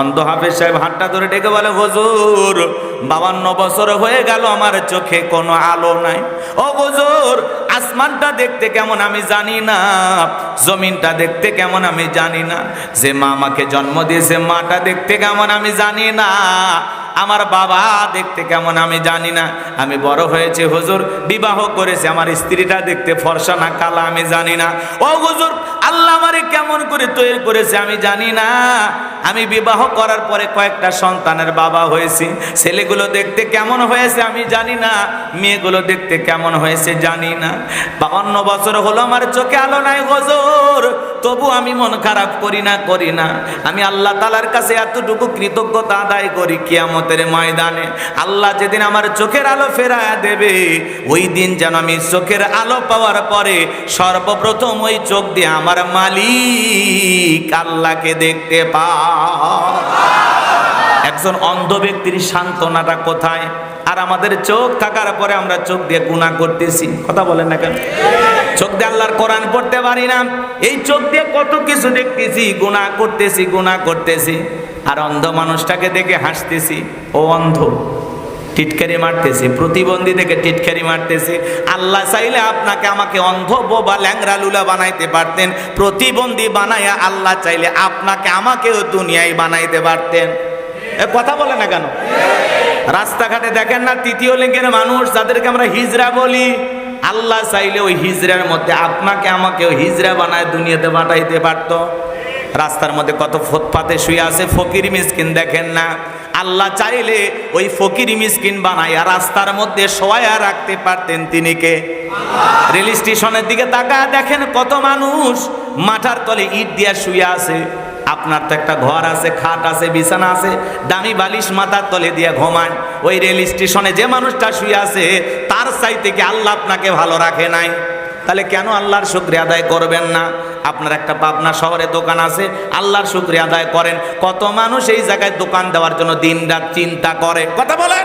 অন্ধ হাফিজ সাহেব হাতটা ধরে ডেকে বলে, হুজুর, বাবান্ন বছর হয়ে গেল আমার চোখে কোনো আলো নাই। ও হুজুর, আসমানটা দেখতে কেমন আমি জানি না, জমিনটা দেখতে কেমন আমি জানি না। যে মা আমাকে জন্ম দিয়েছে, মাটা দেখতে কেমন আমি জানি না। আমার বাবা দেখতে কেমন আমি জানি না। আমি বড় হয়েছে, হুজুর বিবাহ করেছে, আমার স্ত্রীটা দেখতে ফর্সা না, কালা আমি জানি না। ও হুজুর, আল্লাহ আমারে কেমন করে তৈরি করেছে আমি জানি না। আমি বিবাহ করার পরে কয়েকটা সন্তানের বাবা হয়েছি। ছেলেগুলো দেখতে কেমন হয়েছে আমি জানি না। মেয়েগুলো দেখতে কেমন হয়েছে জানি না। বাউন্ন বছর হলো আমার চোখে আলো নাই, হুজুর। তবু আমি মন খারাপ করি না করি না। আমি আল্লাহ তালার কাছে এতটুকু কৃতজ্ঞতা আদায় করি কিয়ামতের ময়দানে আল্লাহ যেদিন আমার চোখের আলো ফেরায় দেবে, ওই দিন যেন আমি চোখের আলো পাওয়ার পরে সর্বপ্রথম ওই চোখ দিয়ে আমার মালিক আল্লাহকে দেখতে পা একজন অন্ধ ব্যক্তির সান্ত্বনাটা কোথায়? আর আমাদের চোখ থাকার পরে আমরা চোখ দিয়ে গুণা করতেছি। কথা বলেন না কেন? চোখ দিয়ে আল্লাহর কোরআন পড়তে পারি না। এই চোখ দিয়ে কত কিছু দেখতেছি গুণা করতেছি গুণা করতেছি। আর অন্ধ মানুষটাকে দেখে হাসতেছি। ও অন্ধ। টিটকারি মারতেছি। প্রতিবন্ধী দেখে টিটকারি মারতেছি। আল্লাহ চাইলে আপনাকে আমাকে অন্ধ বোবা ল্যাংরা লুলা বানাইতে পারতেন। প্রতিবন্ধী বানাইয়া আল্লাহ চাইলে আপনাকে আমাকেও দুনিয়ায় বানাইতে পারতেন। কথা বলে না কেন? রাস্তাঘাটে দেখেন না তৃতীয় লিঙ্গের মানুষ যাদেরকে আমরা হিজরা বলি? আল্লাহ চাইলে ওই হিজরার মধ্যে আপনাকে আমাকে ওই হিজরা বানায় দুনিয়াতে পাঠাইতে পারতো। রাস্তার মধ্যে কত ফুটপাতে শুয়ে আছে, ফকির মিসকিন দেখেন না। আল্লাহ চাইলে ওই ফকির মিসকিন বানাইয়া রাস্তার মধ্যে শোয়া রাখতে পারতেন তিনি কে? রেল স্টেশনের দিকে তাকায় দেখেন কত মানুষ মাথার তলে ইট দিয়া শুয়ে আছে। আপনার তো একটা ঘর আছে, খাট আছে, বিছানা আছে, দামি বালিশ মাথার তলে দিয়ে ঘুমান। ওই রেল স্টেশনে যে মানুষটা শুয়ে আছে, তার চাইতে কি আল্লাহ আপনাকে ভালো রাখে নাই? তাহলে কেন আল্লাহর শুক্রিয়া আদায় করবেন না? আপনার একটা পাবনা শহরে দোকান আছে, আল্লাহর শুক্রিয়া আদায় করেন। কত মানুষ এই জায়গায় দোকান দেওয়ার জন্য দিন রাত চিন্তা করে। কথা বলেন?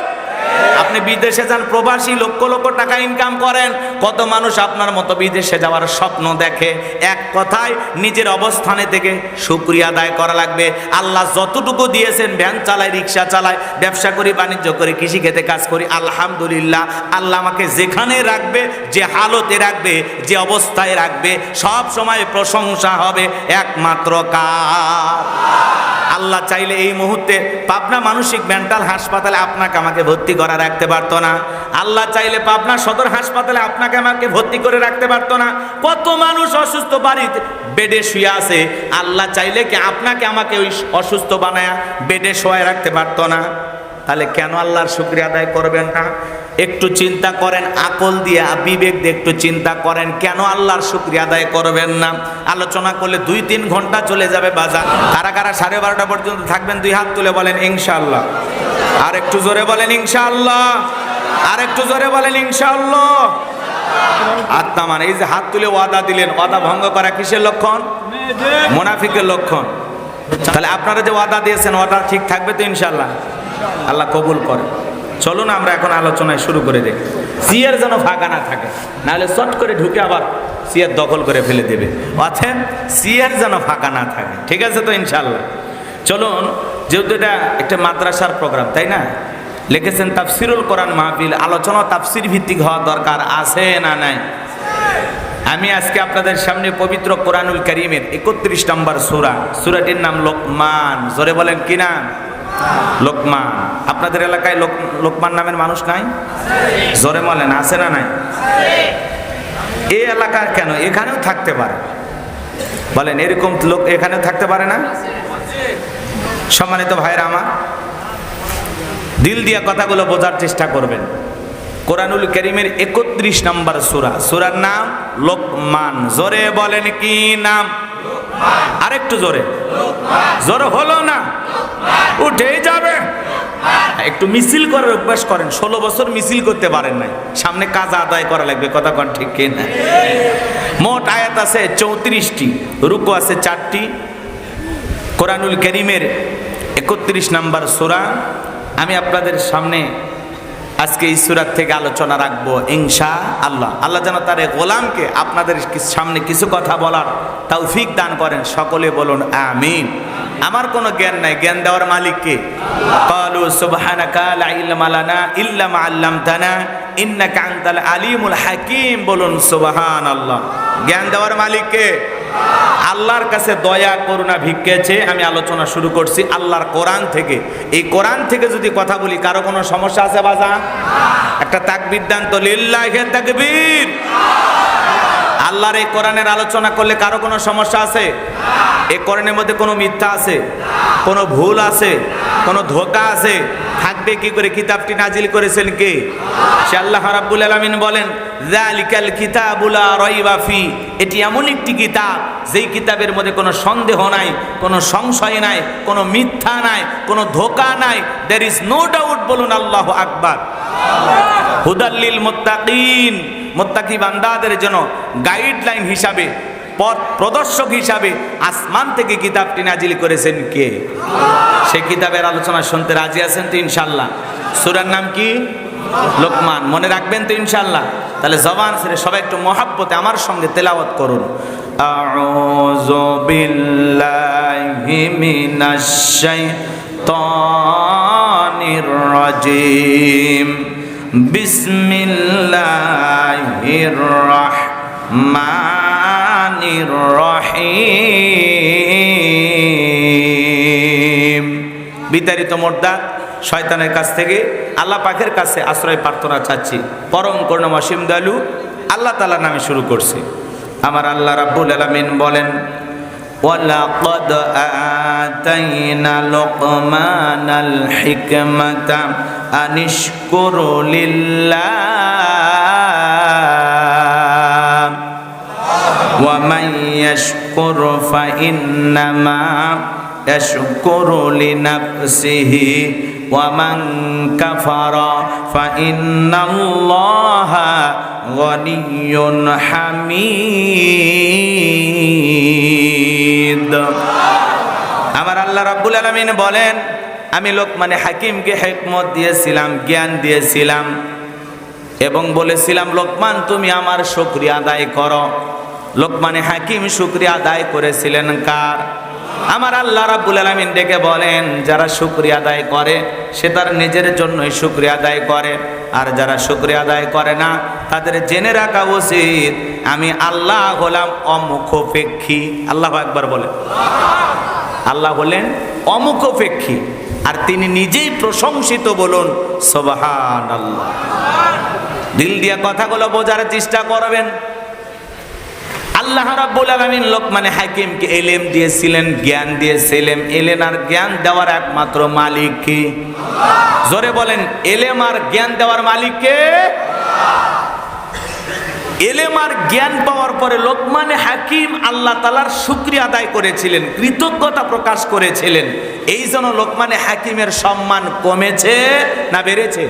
আপনি বিদেশে যান, প্রবাসী, লক্ষ লক্ষ টাকা ইনকাম করেন, কত মানুষ আপনার মতো বিদেশে যাওয়ার স্বপ্ন দেখে? এক কথায়, নিজের অবস্থানে থেকে শুক্রিয়া আদায় করা লাগবে। আল্লাহ যতটুকু দিয়েছেন, ভ্যান চালায়, রিক্সা চালায়, ব্যবসা করি, বাণিজ্য করি, কৃষি খেতে কাজ করি, আলহামদুলিল্লাহ, আল্লাহ আমাকে যেখানে রাখবে, যে হালতে রাখবে, যে অবস্থায় রাখবে, সব সময় প্রশংসা হবে একমাত্র কার। আল্লাহ চাইলে এই মুহূর্তে পাবনা মানসিক মেন্টাল হাসপাতালে আপনাকে আমাকে ভর্তি করা রাখতে পারতো না। আল্লাহ চাইলে পাবনা সদর হাসপাতালে আপনাকে আমাকে ভর্তি করে রাখতে পারতো না। কত মানুষ অসুস্থ বাড়িতে বেডে শুয়ে আছে। আল্লাহ চাইলে কি আপনাকে আমাকে ওই অসুস্থ বানায়া বেডে শোয়ায় রাখতে পারতো না। তাহলে কেন আল্লাহর শুক্রিয়া আদায় করবেন না? একটু চিন্তা করেন আকল দিয়ে বিবেক দিয়ে একটু চিন্তা করেন কেন আল্লাহর শুক্রিয়া আদায় করবেন না? আলোচনা করলে দুই তিন ঘণ্টা চলে যাবে বাজার। কারা কারা সাড়ে বারোটা পর্যন্ত থাকবেন দুই হাত তুলে বলেন ইনশাআল্লাহ। আর একটু জোরে বলেন ইনশাআল্লাহ। আর একটু জোরে বলেন ইনশাআল্লাহ। আত্মা মানে এই যে হাত তুলে ওয়াদা দিলেন ওয়াদা ভঙ্গ করা কিসের লক্ষণ? মোনাফিকের লক্ষণ। তাহলে আপনারা যে ওয়াদা দিয়েছেন ওয়াদা ঠিক থাকবে তো ইনশাআল্লাহ? আল্লাহ কবুল করে। চলুন আমরা এখন আলোচনায় শুরু করে দিই। সিয়ের যেন ফাঁকা না থাকে, নাহলে চট করে ঢুকে আবার সিয়ের দখল করে ফেলে দেবে। অথেন সিয়ের যেন ফাঁকা না থাকে, ঠিক আছে তো ইনশাল্লাহ চলুন, যেহেতু এটা একটা মাদ্রাসার প্রোগ্রাম, তাই না? লিখেছেন, তাফসিরুল কোরআন মাহফিল আলোচনা তাফসির ভিত্তিক হওয়া দরকার আছে না নাই? আমি আজকে আপনাদের সামনে পবিত্র কোরআনুল করিমের একত্রিশ নম্বর সুরা। সুরাটির নাম লোকমান। জোরে বলেন কি নাম? লোকমান। আপনাদের এলাকায় লোক লোকমান নামের মানুষ নাই? জোরে বলেন, আছে না নাই? এই এলাকার কেন? এখানেও থাকতে পারে। বলেন, এরকম লোক এখানেও থাকতে পারে না? সম্মানিত ভাইরা আমার, দিল দিয়া কথাগুলো বোঝার চেষ্টা করবেন। কোরআনুল করিমের একত্রিশ নম্বর সুরা। সুরার নাম লোকমান। জোরে বলেন কি নাম? আরেকটু জোরে। জোরে হলো না? উঠেই যাবে। একটু মিছিল করার অভ্যাস করেন। ষোলো বছর মিছিল করতে পারেন নাই। সামনে কাজ আদায় করা লাগবে, কথা কন ঠিক কিনা মোট আয়াত আছে চৌত্রিশটি, রুকু আছে চারটি। কোরআনুল করিমের একত্রিশ নাম্বার সুরা। আমি আপনাদের সামনে আজকে এই সুরাত থেকে আলোচনা রাখব, ইনশা আল্লাহ। আল্লাহ যেন তার গোলামকে আপনাদের সামনে কিছু কথা বলার তৌফিক দান করেন। সকলে বলুন, আমিন। আমার কোনো জ্ঞান নাই। জ্ঞান দেওয়ার মালিক কে? কালু সুবহানাকা লা ইলমা লানা ইল্লা মা আল্লামতানা, ইন্নাকা আনতাল আলিমুল হাকিম। বলুন, সুবহানাল্লাহ। জ্ঞান দেওয়ার মালিক কে? আল্লাহর কাছে দয়া, করুণা ভিক্ষেছে আমি আলোচনা শুরু করছি আল্লাহর কোরআন থেকে। এই কোরআন থেকে যদি কথা বলি, কারও কোনো সমস্যা আছে বাজা একটা তাকবির দান তো, লিল্লাহে আল্লাহর এই কোরআনের আলোচনা করলে কারও কোনো সমস্যা আছে? এই কোরআনের মধ্যে কোনো মিথ্যা আছে? কোনো ভুল আছে? কোনো ধোকা আছে? কি করে কিতাবটি নাজিল করেছেন কে? সে আল্লাহ রাব্বুল আলামিন বলেন, যালিকাল কিতাবুলা রাইবা ফি। এটি এমন একটি কিতাব, যেই কিতাবের মধ্যে কোনো সন্দেহ নাই, কোনো সংশয় নাই, কোনো মিথ্যা নাই, কোনো ধোকা নাই। দের ইজ নো ডাউট বলুন আল্লাহ আকবার। হুদাল্লিল মুত্তাকিন, মুত্তাকি বান্দাদের জন্য গাইডলাইন হিসাবে পথ প্রদর্শক হিসাবে আসমান থেকে কিতাবটি নাজিল করেছেন কে? সেই কিতাবের আলোচনা শুনতে রাজি আছেন তো ইনশাল্লাহ সুরার নাম কি? লোকমান। মনে রাখবেন তো ইনশাল্লাহ তাহলে জবান ছেড়ে সবাই একটু মহাব্বতে আমার সঙ্গে তেলাওয়াত করুন। রাজিম। বিসমিল্লাহির রহমানির রহিম বিতাড়িত মোর্দা শয়তানের কাছ থেকে আল্লাহ পাখের কাছে আশ্রয় প্রার্থনা চাচ্ছি পরম করুণামসীম দয়ালু আল্লাহ তালা নামে শুরু করছি আমার আল্লাহ রাব্বুল আলামিন বলেন ولقد آتينا لقمان الحكمة أن اشكر لله ومن يشكر فإنما يشكر لنفسه ومن كفر فإن الله غني حميد আমার আল্লাহ রাব্বুল আলামিন বলেন আমি লোকমানে হাকিমকে হেকমত দিয়েছিলাম জ্ঞান দিয়েছিলাম এবং বলেছিলাম লোকমান তুমি আমার শুকরিয়া আদায় করো লোকমানে হাকিম শুকরিয়া আদায় করেছিলেন কার? আমার আল্লাহ রাব্বুল আলামিন ডেকে বলেন, যারা শুকরিয়া আদায় করে, সে তার নিজের জন্যই শুকরিয়া আদায় করে। আর যারা শুকরিয়া আদায় করে না, তাদের জেনে রাখা উচিত, আমি আল্লাহ হলাম অমুখপেক্ষী। আল্লাহ একবার বলে। আল্লাহ হলেন অমুখপেক্ষী। আর তিনি নিজেই প্রশংসিত বলুন সোবাহান আল্লাহ দিল দিয়ে কথাগুলো বোঝার চেষ্টা করবেন। আল্লাহ রাব্বুল আলামিন লোকমানে হাকিমকে এলেম দিয়েছিলেন, জ্ঞান দিয়েছিলেন। এলেন আর জ্ঞান দেওয়ার একমাত্র মালিক কে? জোরে বলেন, এলেম আর জ্ঞান দেওয়ার মালিক কে? এলেম আর জ্ঞান পাওয়ার পরে লোকমানে হাকিম আল্লাহ তালার শুক্রিয়া আদায় করেছিলেন, কৃতজ্ঞতা প্রকাশ করেছিলেন। এই জন্য লোকমানে হাকিমের সম্মান কমেছে না বেড়েছে?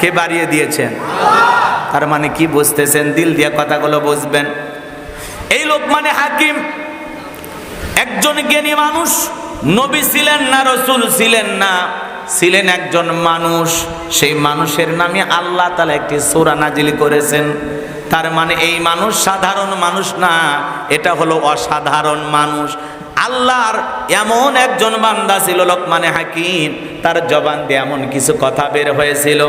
কে বাড়িয়ে দিয়েছেন? তার মানে কি বুঝতেছেন? দিল দিয়ে কথাগুলো বুঝবেন। এই লোকমানে হাকিম। একজন জ্ঞানী মানুষ, নবী ছিলেন না, রসুল ছিলেন না, ছিলেন একজন মানুষ। সেই মানুষের নামে আল্লাহ তালা একটি সোরা নাজিল করেছেন। তার মানে এই মানুষ সাধারণ মানুষ না, এটা হলো অসাধারণ মানুষ। আল্লাহর এমন একজন বান্দা ছিল লোকমানে হাকিম, তার জবান দিয়ে এমন কিছু কথা বের হয়েছিল।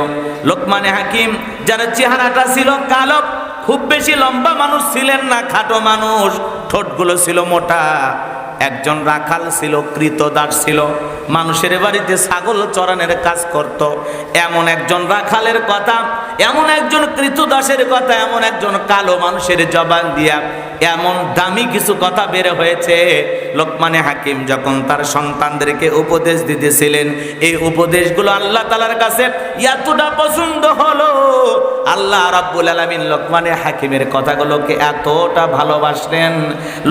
লোকমানে হাকিম, যার চেহারাটা ছিল কালো খুব বেশি লম্বা মানুষ ছিলেন না, খাটো মানুষ। ঠোঁটগুলো ছিল মোটা। একজন রাখাল ছিল কৃতদাস ছিল। মানুষের বাড়িতে ছাগল চরানের কাজ করত। এমন একজন রাখালের কথা, এমন একজন কৃতদাসের কথা, এমন একজন কালো মানুষের জবান দিয়া এমন দামি কিছু কথা বের হয়েছে। লোকমানে হাকিম যখন তার সন্তানদেরকে উপদেশ দিতেছিলেন, এই উপদেশগুলো আল্লাহ তালার কাছে এতটা পছন্দ হলো। আল্লাহ রাব্বুল আলামিন লোকমানে হাকিমের কথাগুলোকে এতটা ভালোবাসলেন।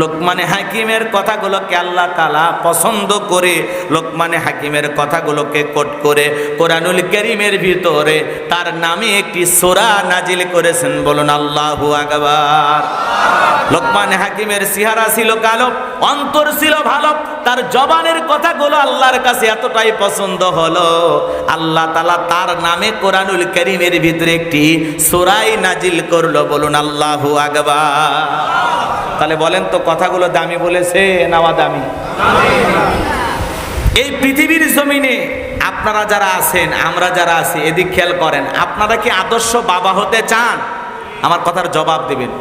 লোকমানে হাকিমের কথাগুলোকে আল্লাহ তালা পছন্দ করে, লোকমান হাকিমের কথাগুলোকে কোট করে কোরআনুল করিমের ভিতরে তার নামে একটি সোরা নাজিল করেছেন বলুন আল্লাহু আকবার। লোকমান হাকিমের সিহারা ছিল কালো, অন্তর ছিল ভালো, তার জবানের কথাগুলো আল্লাহর কাছে এতটাই পছন্দ হলো। আল্লাহ তালা তার নামে কোরআনুল করিমের ভিতরে একটি সোরাই নাজিল করল, বলুন, আল্লাহু আগবা তাহলে বলেন তো, কথাগুলো দামি বলেছে নাওয়া দামি এই পৃথিবীর জমিনে আপনারা যারা আছেন, আমরা যারা আছি, এদিক খেয়াল করেন, আপনারা কি আদর্শ বাবা হতে চান? আমার কথার জবাব দিবেন।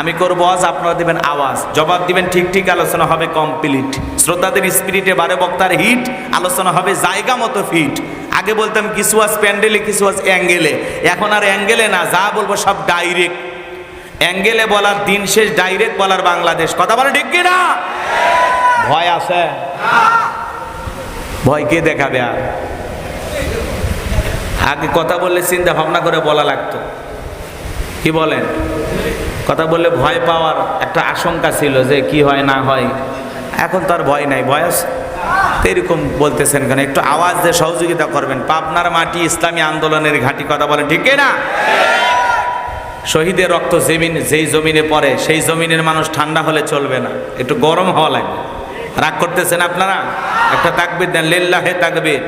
আমি করব আজ আপনারা দিবেন আওয়াজ। জবাব দিবেন, ঠিক ঠিক, আলোচনা হবে কমপ্লিট শ্রোতাদের স্পিরিটে বারে বক্তার হিট, আলোচনা হবে জায়গা মতো ফিট আগে বলতাম, কিছু আজ প্যান্ডেলে, কিছু আজ অ্যাঙ্গেলে। এখন আর অ্যাঙ্গেলে না, যা বলব সব ডাইরেক্ট অ্যাঙ্গেলে বলার দিন শেষ ডাইরেক্ট বলার বাংলাদেশ। কথা বলে ঠিক কি না ভয় আছে? ভয় কে দেখাবে আর? আগে কথা বললে চিন্তা ভাবনা করে বলা লাগতো। কি বলেন? কথা বললে ভয় পাওয়ার একটা আশঙ্কা ছিল যে কি হয়, না হয়। এখন তো আর ভয় নাই, বয়স? এরকম বলতেছেন কেন? একটু আওয়াজ দিয়ে সহযোগিতা করবেন। পাবনার মাটি ইসলামী আন্দোলনের ঘাঁটি, কথা বলেন, ঠিক না? শহীদের রক্ত জমিন যেই জমিনে পড়ে, সেই জমিনের মানুষ ঠান্ডা হলে চলবে না। একটু গরম হওয়া লাগবে। রাগ করতেছেন আপনারা? একটা তাকবির দেন, লিল্লাহে তাকবির।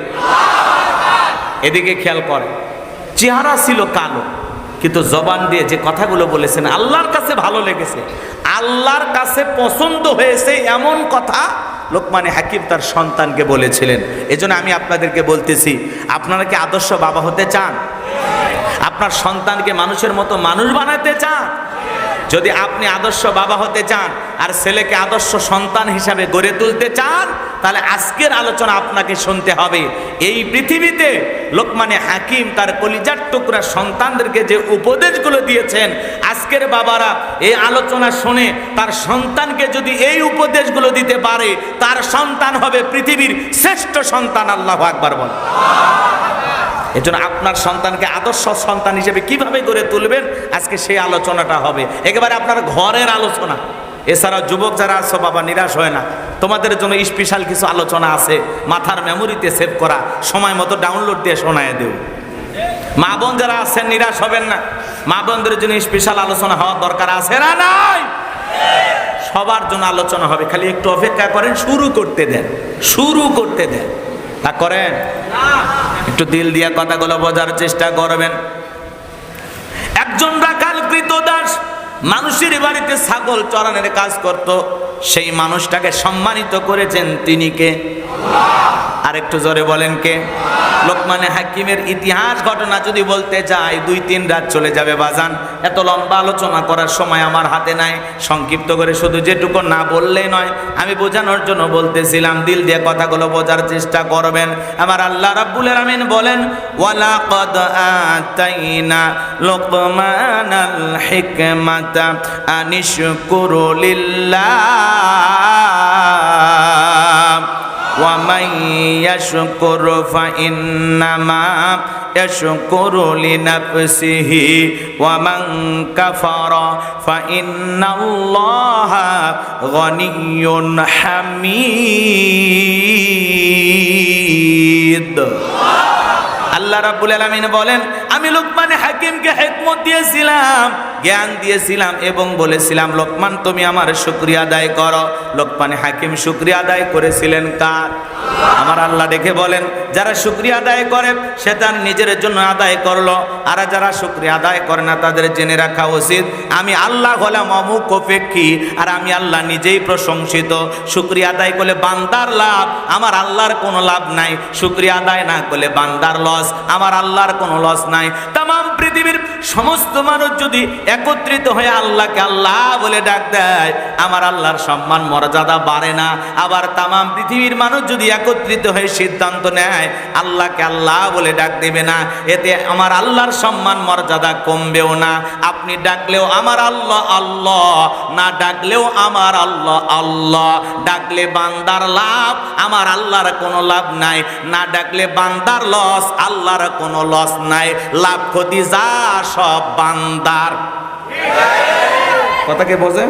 এদিকে খেয়াল করে চেহারা ছিল কালো। কিন্তু জবান দিয়ে যে কথাগুলো বলেছেন, আল্লাহর কাছে ভালো লেগেছে। আল্লাহর কাছে পছন্দ হয়েছে এমন কথা লোকমানে হাকিম তার সন্তানকে বলেছিলেন। এজন্য আমি আপনাদেরকে বলতেছি, আপনারা কি আদর্শ বাবা হতে চান? আপনার সন্তানকে মানুষের মতো মানুষ বানাতে চান? যদি আপনি আদর্শ বাবা হতে চান আর ছেলেকে আদর্শ সন্তান হিসাবে গড়ে তুলতে চান তাহলে আজকের আলোচনা আপনাকে শুনতে হবে। এই পৃথিবীতে লোকমানে হাকিম তার কলিজার টুকরা সন্তানদেরকে যে উপদেশগুলো দিয়েছেন, আজকের বাবারা এই আলোচনা শুনে তার সন্তানকে যদি এই উপদেশগুলো দিতে পারে, তার সন্তান হবে পৃথিবীর শ্রেষ্ঠ সন্তান, আল্লাহ আকবার বল। এজন্য আপনার সন্তানকে আদর্শ সন্তান হিসেবে কীভাবে গড়ে তুলবেন, আজকে সেই আলোচনাটা হবে। একেবারে আপনার ঘরের আলোচনা। এছাড়া যুবক যারা আছো, বাবা, নিরাশ হয় না। তোমাদের জন্য স্পেশাল কিছু আলোচনা আছে। মাথার মেমোরিতে সেভ করা। সময় মতো ডাউনলোড দিয়ে শোনায় দেব মা বোন যারা আছেন, নিরাশ হবেন না। মা বোনদের জন্য স্পেশাল আলোচনা হওয়ার দরকার আছে না নাই? সবার জন্য আলোচনা হবে। খালি একটু অপেক্ষা করেন, শুরু করতে দেন। শুরু করতে দেন। তা করেন? একটু দিল দিয়া কথাগুলো বোঝার চেষ্টা করবেন। একজন রাখাল কৃত দাস মানুষের বাড়িতে ছাগল চড়ানোর কাজ করত। সেই মানুষটাকে সম্মানিত করেছেন তিনি কে? আর একটু জোরে বলেন কে? লোকমানে হাকিমের ইতিহাস ঘটনা যদি বলতে যাই, দুই তিন রাত চলে যাবে বাজান। এত লম্বা আলোচনা করার সময় আমার হাতে নাই। সংক্ষিপ্ত করে শুধু যেটুকু না বললেই নয়, আমি বোঝানোর জন্য বলতেছিলাম, দিল দিয়ে কথাগুলো বোঝার চেষ্টা করবেন। আমার আল্লাহ রাব্বুল আলামিন বলেন ওয়ালা কদ আতাইনা লোকমানাল হিকমাতা আনিশকুরু লিল্লাহ ومن يشكر فإنما يشكر لنفسه ومن كفر فإن الله غني حميد আল্লাহ রাব্বুল আলামিন বলেন আমি লোকমান হাকিমকে হেকমত দিয়েছিলাম, জ্ঞান দিয়েছিলাম এবং বলেছিলাম, লোকমান, তুমি আমার শুক্রিয়া আদায় করো। লোকমানে হাকিম শুক্রিয়া আদায় করেছিলেন কার? আমার আল্লাহ দেখে বলেন, যারা শুক্রিয়া আদায় করে সে তার নিজের জন্য আদায় করল। আর যারা শুক্রিয়া আদায় করে না, তাদের জেনে রাখা উচিত, আমি আল্লাহ হলাম অমুক অপেক্ষী, আর আমি আল্লাহ নিজেই প্রশংসিত। শুক্রিয়া আদায় করলে বান্দার লাভ, আমার আল্লাহর কোনো লাভ নাই। শুক্রিয়া আদায় না করলে বান্দার লস, আমার আল্লাহর কোনো লস নাই। তাম পৃথিবীর সমস্ত মানুষ যদি একত্রিত হয়ে আল্লাহকে আল্লাহ বলে ডাক দেয়, আমার আল্লাহর সম্মান, মর্যাদা বাড়ে না। আবার তাম পৃথিবীর মানুষ যদি একত্রিত হয়ে সিদ্ধান্ত নেয়, আল্লাহকে আল্লাহ বলে ডাক দেবে না। এতে আমার আল্লাহর সম্মান, মর্যাদা কমবেও না। আপনি ডাকলেও আমার আল্লাহ আল্লাহ। না ডাকলেও আমার আল্লাহ আল্লাহ। ডাকলে বান্দার লাভ, আমার আল্লাহর কোনো লাভ নাই। না ডাকলে বান্দার লস, আল্লাহর কোনো লস নাই। লাভ ক্ষতি যা সব বান্দার। কথাকে বোঝেন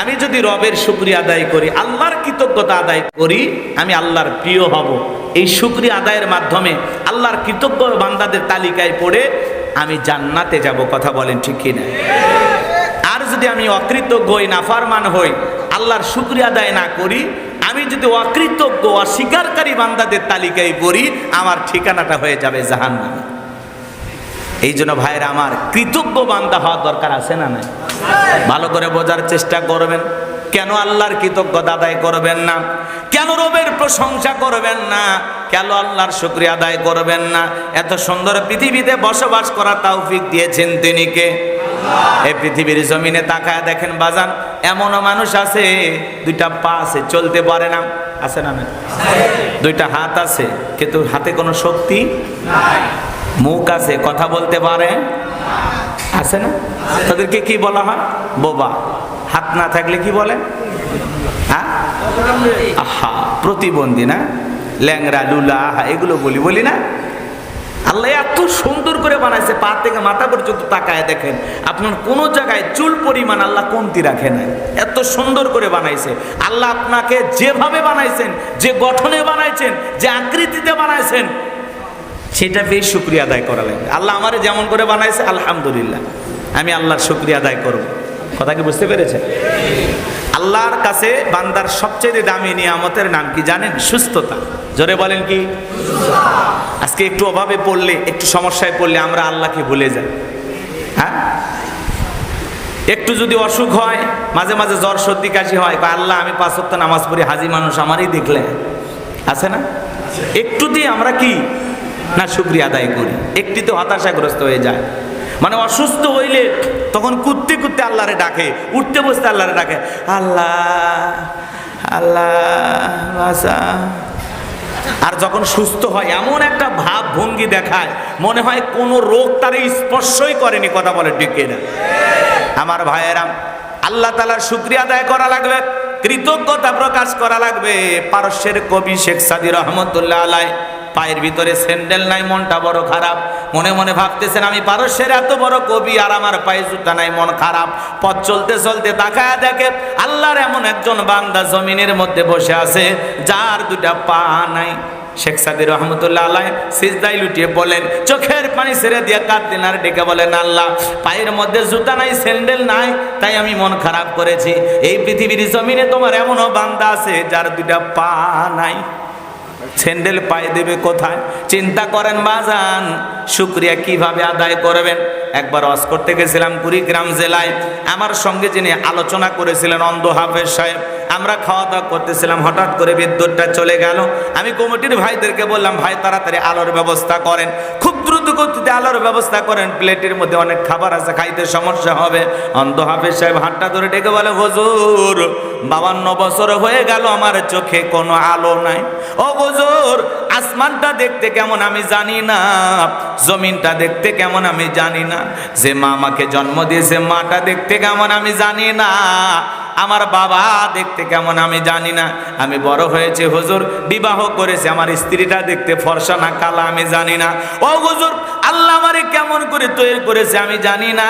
আমি যদি রবের শুক্রিয়া আদায় করি, আল্লাহর কৃতজ্ঞতা আদায় করি, আমি আল্লাহর প্রিয় হব। এই শুক্রিয়া আদায়ের মাধ্যমে আল্লাহর কৃতজ্ঞ বান্দাদের তালিকায় পড়ে আমি জান্নাতে যাব, কথা বলেন ঠিক কিনা? আর যদি আমি অকৃতজ্ঞ হই নাফারমান হই, আল্লাহর শুক্রিয়া আদায় না করি, আমি যদি অকৃতজ্ঞ, অস্বীকারী বান্দাদের তালিকায় পড়ি, আমার ঠিকানাটা হয়ে যাবে জাহান্নামে। এই জন্য ভাইয়েরা, আমার কৃতজ্ঞ বান্দা হওয়ার দরকার আছে না নাই? ভালো করে বোঝার চেষ্টা করবেন। কেন আল্লাহর কৃতজ্ঞতা আদায় করবেন না? কেন রবের প্রশংসা করবেন না? কেন আল্লাহর শুক্রিয়া আদায় করবেন না? এত সুন্দর পৃথিবীতে বসবাস করার তৌফিক দিয়েছেন তিনি কে? এই পৃথিবীর জমিনে তাকায় দেখেন, বাজান, এমনও মানুষ আছে, দুইটা পা আছে, চলতে পারে না। আছে না দুইটা হাত আছে, কিন্তু হাতে কোনো শক্তি মুখ আছে কথা বলতে পারে। আছে না? তাদেরকে কি বলা হয়? বোবা। হাত না থাকলে কি বলে? হ্যাঁ? আহা, প্রতিবন্ধী না? ল্যাংরা লুলা, আহা, এগুলো বলি বলি না? আল্লাহ এত সুন্দর করে বানাইছে, পা থেকে মাথা পর্যন্ত তাকায় দেখেন। আপনার কোনো জায়গায় চুল পরিমাণ আল্লাহ কমতি রাখে না এত সুন্দর করে বানাইছে। আল্লাহ আপনাকে যেভাবে বানাইছেন, যে গঠনে বানাইছেন, যে আকৃতিতে বানাইছেন সেটা বেশ শুক্রিয়া আদায় করা লাগবে। আল্লাহ আমারে যেমন করে বানাইছে, আলহামদুলিল্লাহ। আমি আল্লাহর শুক্রিয়া আদায় করব। কথা কি বুঝতে পেরেছেন আল্লাহর কাছে বান্দার সবচেয়ে দামি নিয়ামতের নাম কি জানেন? সুস্থতা। জোরে বলেন কি? আজকে একটু অভাবে পড়লে, একটু সমস্যায় পড়লে আমরা আল্লাহকে ভুলে যাই। হ্যাঁ? একটু যদি অসুখ হয়, মাঝে মাঝে জ্বর সর্দি কাশি হয়, বা আল্লাহ আমি পাঁচ নামাজ পড়ি হাজি মানুষ আমারই দেখলে। আছে না? একটু দিয়ে আমরা কি না শুক্রিয়া আদায় করি। একটি একটিতে হতাশাগ্রস্ত হয়ে যায়। মানে অসুস্থ হইলে তখন কুত্তে কুত্তে আল্লাহরে ডাকে, উঠতে বসতে আল্লাহরে ডাকে, আল্লাহ আল্লাহ আর যখন সুস্থ হয়, এমন একটা ভাব ভঙ্গি দেখায়, মনে হয় কোনো রোগ তার স্পর্শই করেনি, কথা বলে ডেকে না আমার ভাইয়েরা, আল্লাহ তালার শুক্রিয়া আদায় করা লাগবে, কৃতজ্ঞতা প্রকাশ করা লাগবে। পারস্যের কবি শেখ সাদি রহমতুল্লাহ আলাই পায়ের ভিতরে স্যান্ডেল নাই, মনটা বড় খারাপ। মনে মনে ভাবতেছেন, আমি পারস্যের এত বড় কবি আর আমার পায়ে জুতা নাই, মন খারাপ। পথ চলতে চলতে তাকায় দেখে, আল্লাহর এমন একজন বান্দা জমিনের মধ্যে বসে আছে, যার দুটা পা নাই। শেখ সাদি রহমতুল্লাহ আলাই সিজদাই লুটিয়ে বলেন, চোখের পানি ছেড়ে দিয়ে কাঁদতেন আর ডেকে বলেন, আল্লাহ, পায়ের মধ্যে জুতা নাই, স্যান্ডেল নাই, তাই আমি মন খারাপ করেছি। এই পৃথিবীর জমিনে তোমার এমনও বান্দা আছে, যার দুটা পা নাই। স্যান্ডেল পায়ে দেবে কোথায়? চিন্তা করেন বাজান, শুক্রিয়া কীভাবে আদায় করবেন? একবার অস করতে গেছিলাম কুড়িগ্রাম জেলায়। আমার সঙ্গে যিনি আলোচনা করেছিলেন অন্ধ হাফেজ সাহেব, আমরা খাওয়া দাওয়া করতেছিলাম, হঠাৎ করে বিদ্যুৎটা চলে গেল। আমি কমিটির ভাইদেরকে বললাম, ভাই, তাড়াতাড়ি আলোর ব্যবস্থা করেন। গতিতে আলোর ব্যবস্থা করেন। প্লেটের মধ্যে অনেক খাবার আছে, খাইতে সমস্যা হবে। অন্ধ হাফেজ সাহেব হাতটা ধরে ডেকে বলে, হুজুর, বাবান্ন বছর হয়ে গেল আমার চোখে কোনো আলো নাই। ও হুজুর আসমানটা দেখতে কেমন আমি জানি না, জমিনটা দেখতে কেমন আমি জানি না। যে মা আমাকে জন্ম দিয়েছে, মাটা দেখতে কেমন আমি জানি না। আমার বাবা দেখতে কেমন আমি জানি না। আমি বড় হয়েছে, হুজুর বিবাহ করেছে, আমার স্ত্রীটা দেখতে ফর্সা না, কালা আমি জানি না। ও হুজুর, আল্লাহ আমারে কেমন করে তৈরি করেছে আমি জানি না।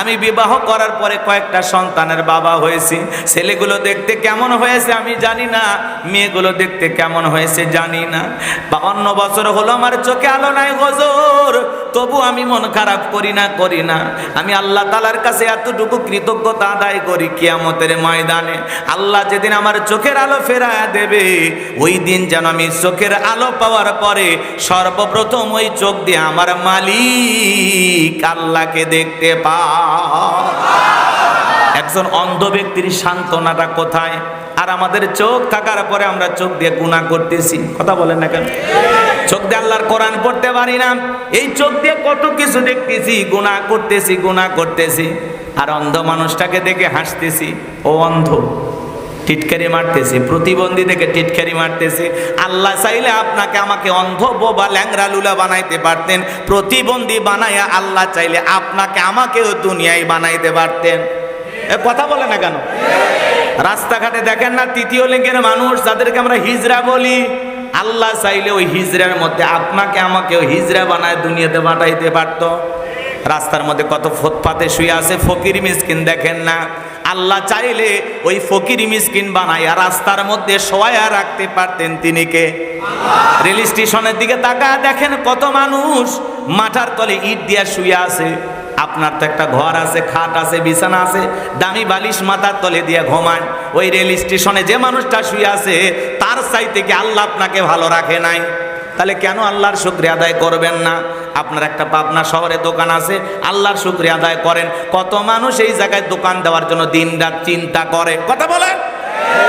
আমি বিবাহ করার পরে কয়েকটা সন্তানের বাবা হয়েছি। ছেলেগুলো দেখতে কেমন হয়েছে আমি জানি না। মেয়েগুলো দেখতে কেমন হয়েছে জানি না। বাবান্ন বছর হলো আমার চোখে আলো নাই গজর। তবু আমি মন খারাপ করি না করি না। আমি আল্লাহ তালার কাছে এতটুকু কৃতজ্ঞতা আদায় করি কিয়ামতের ময়দানে। আল্লাহ যেদিন আমার চোখের আলো ফেরায় দেবে, ওই দিন যেন আমি চোখের আলো পাওয়ার পরে সর্বপ্রথম ওই চোখ দিয়ে আমার মালিক আল্লাহকে দেখতে পা একজন অন্ধ ব্যক্তির সান্ত্বনাটা কোথায়? আর আমাদের চোখ থাকার পরে আমরা চোখ দিয়ে গুণা করতেছি। কথা বলেন না কেন? চোখ দিয়ে আল্লাহর কোরআন পড়তে পারি না। এই চোখ দিয়ে কত কিছু দেখতেছি গুণা করতেছি গুণা করতেছি। আর অন্ধ মানুষটাকে দেখে হাসতেছি, ও অন্ধ। টিটকারি মারতেছে, প্রতিবন্ধী থেকে টিটকারি মারতেছে। আল্লাহ চাইলে আপনাকে আমাকে অন্ধ বোবা ল্যাংরা লুলা বানাইতে পারতেন, প্রতিবন্ধী বানাইয়া আল্লাহ চাইলে আপনাকে আমাকেও দুনিয়ায় বানাইতে পারতেন। কথা বলে না কেন? রাস্তাঘাটে দেখেন না, তৃতীয় লিঙ্গের মানুষ যাদেরকে আমরা হিজরা বলি, আল্লাহ চাইলে ওই হিজরার মধ্যে আপনাকে আমাকে ওই হিজরা বানায় দুনিয়াতে পাঠাইতে পারতো। রাস্তার মধ্যে কত ফুটপাতে শুয়ে আছে, ফকির মিসকিন দেখেন না। আল্লাহ চাইলে ওই ফকির মিসকিন বানাইয়া রাস্তার মধ্যে শোয়া রাখতে পারতেন তিনি কে? রেল স্টেশনের দিকে তাকা দেখেন কত মানুষ মাথার তলে ইট দিয়া শুয়ে আছে। আপনার তো একটা ঘর আছে খাট আছে বিছানা আছে দামি বালিশ মাথার তলে দিয়ে ঘুমান ওই রেল স্টেশনে যে মানুষটা শুয়ে আছে তার চাইতে কি আল্লাহ আপনাকে ভালো রাখে নাই? তাহলে কেন আল্লাহর শুক্রিয়া আদায় করবেন না? আপনার একটা পাবনা শহরে দোকান আছে, আল্লাহর শুক্রিয়া আদায় করেন। কত মানুষ এই জায়গায় দোকান দেওয়ার জন্য দিন রাত চিন্তা করে? কথা বলেন।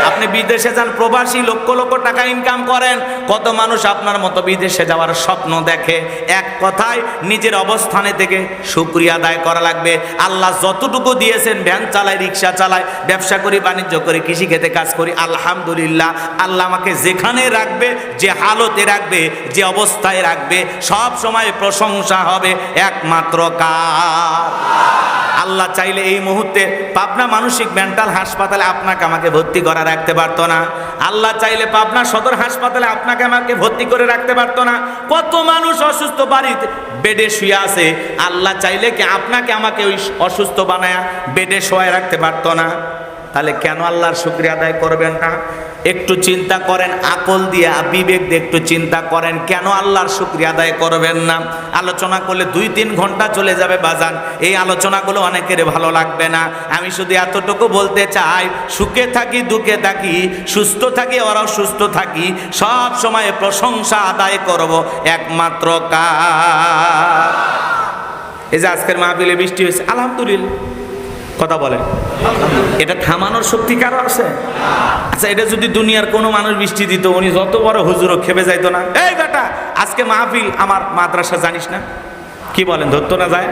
আপনি বিদেশে যান, প্রবাসী, লক্ষ লক্ষ টাকা ইনকাম করেন, কত মানুষ আপনার মতো বিদেশে যাওয়ার স্বপ্ন দেখে? এক কথায়, নিজের অবস্থানে থেকে শুক্রিয়া আদায় করা লাগবে। আল্লাহ যতটুকু দিয়েছেন, ভ্যান চালায় রিক্সা চালায় ব্যবসা করি, বাণিজ্য করি, কৃষি খেতে কাজ করি, আলহামদুলিল্লাহ, আল্লাহ আমাকে যেখানে রাখবে, যে হালতে রাখবে, যে অবস্থায় রাখবে, সব সময় প্রশংসা হবে একমাত্র কার? আল্লাহ চাইলে এই মুহূর্তে পাবনা মানসিক মেন্টাল হাসপাতালে আপনাকে আমাকে ভর্তি করা রাখতে পারতো না। আল্লাহ চাইলে পাবনা সদর হাসপাতালে আপনাকে আমাকে ভর্তি করে রাখতে পারতো না। কত মানুষ অসুস্থ বাড়িতে বেডে শুয়ে আছে। আল্লাহ চাইলে কি আপনাকে আমাকে ওই অসুস্থ বানায়া বেডে শোয়ায় রাখতে পারতো না। তাহলে কেন আল্লাহর শুক্রিয়া আদায় করবেন না? একটু চিন্তা করেন, আকল দিয়ে, বিবেক দিয়ে একটু চিন্তা করেন, কেন আল্লাহর শুক্রিয়া আদায় করবেন না? আলোচনা করলে দুই তিন ঘণ্টা চলে যাবে বাজান। এই আলোচনাগুলো অনেকের ভালো লাগবে না। আমি শুধু এতটুকু বলতে চাই, সুখে থাকি, দুঃখে থাকি, সুস্থ থাকি, ওরাও সুস্থ থাকি, সব সময় প্রশংসা আদায় করব একমাত্র কার এই যে আজকের মাহফিলে বৃষ্টি হয়েছে, আলহামদুলিল্লাহ। কথা বলে। এটা থামানোর শক্তি কারও আছে? আচ্ছা এটা যদি দুনিয়ার কোনো মানুষ বৃষ্টি দিত, উনি যত বড় হুজুরও খেপে যাইতো না। এই বেটা, আজকে মাহফিল আমার মাদ্রাসা জানিস না? কি বলেন, ধরতো না যায়?